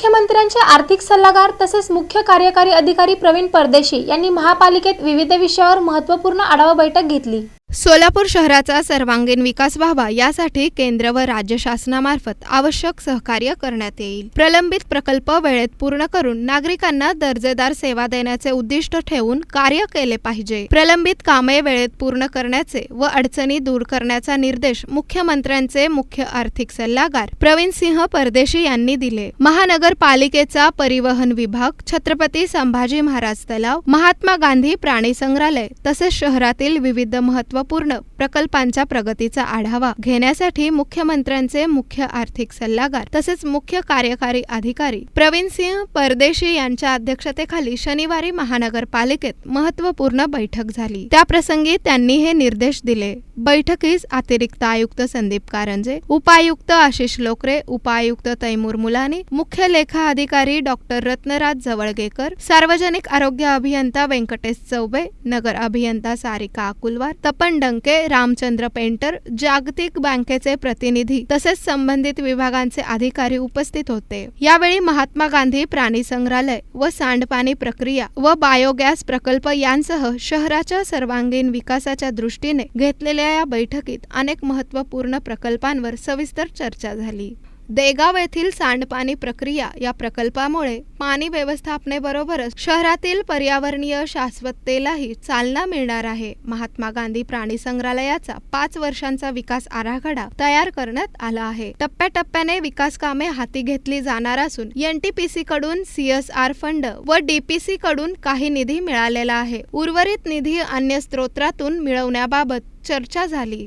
मुख्यमंत्र्यांचे आर्थिक सल्लागार तसेच मुख्य कार्यकारी अधिकारी प्रवीण परदेशी यांनी महापालिकेत विविध विषयावर महत्त्वपूर्ण आढावा बैठक घेतली. सोलापूर शहराचा सर्वांगीण विकास व्हावा यासाठी केंद्र व राज्य शासनामार्फत आवश्यक सहकार्य करण्यात येईल. प्रलंबित प्रकल्प वेळेत पूर्ण करून नागरिकांना दर्जेदार सेवा देण्याचे उद्दिष्ट ठेवून कार्य केले पाहिजे. प्रलंबित कामे वेळेत पूर्ण करण्याचे व अडचणी दूर करण्याचा निर्देश मुख्यमंत्र्यांचे मुख्य आर्थिक सल्लागार प्रवीण सिंह परदेशी यांनी दिले. महानगरपालिकेचा परिवहन विभाग छत्रपती संभाजी महाराज तलाव महात्मा गांधी प्राणी संग्रहालय तसेच शहरातील विविध महत्त्वपूर्ण. प्रकल्पांच्या प्रगतीचा आढावा घेण्यासाठी मुख्यमंत्र्यांचे मुख्य आर्थिक सल्लागार तसेच मुख्य कार्यकारी अधिकारी प्रवीण सिंह परदेशी यांच्या अध्यक्षतेखाली शनिवारी महानगरपालिकेत महत्त्वपूर्ण बैठक झाली. त्याप्रसंगी त्यांनी हे निर्देश दिले. बैठकीस अतिरिक्त आयुक्त संदीप कारंजे उपायुक्त आशिष लोकरे उपायुक्त तैमूर मुलानी मुख्य लेखा अधिकारी डॉक्टर रत्नराज जवळगेकर सार्वजनिक आरोग्य अभियंता व्यंकटेश चौबे नगर अभियंता सारिका अकुलवार तपन डंके रामचंद्र पेंटर जागतिक बँकेचे प्रतिनिधी तसेच संबंधित विभागांचे अधिकारी उपस्थित होते. यावेळी महात्मा गांधी प्राणी संग्रहालय व सांडपाणी प्रक्रिया व बायोगॅस प्रकल्प यांसह शहराच्या सर्वांगीण विकासाच्या दृष्टीने घेतलेल्या या बैठकीत अनेक महत्त्वपूर्ण प्रकल्पांवर सविस्तर चर्चा झाली. देगाव येथील सांडपाणी प्रक्रिया या प्रकल्पामुळे पाणी व्यवस्थापनेबरोबरच शहरातील पर्यावरणीय शाश्वततेलाही चालना मिळणार आहे. महात्मा गांधी प्राणी संग्रहालयाचा पाच वर्षांचा विकास आराखडा तयार करण्यात आला आहे. टप्प्याटप्प्याने विकास कामे हाती घेतली जाणार असून एनटीपीसी कडून सीएसआर फंड व डीपीसी कडून काही निधी मिळालेला आहे. उर्वरित निधी अन्य स्त्रोत्रातून मिळवण्याबाबत चर्चा झाली.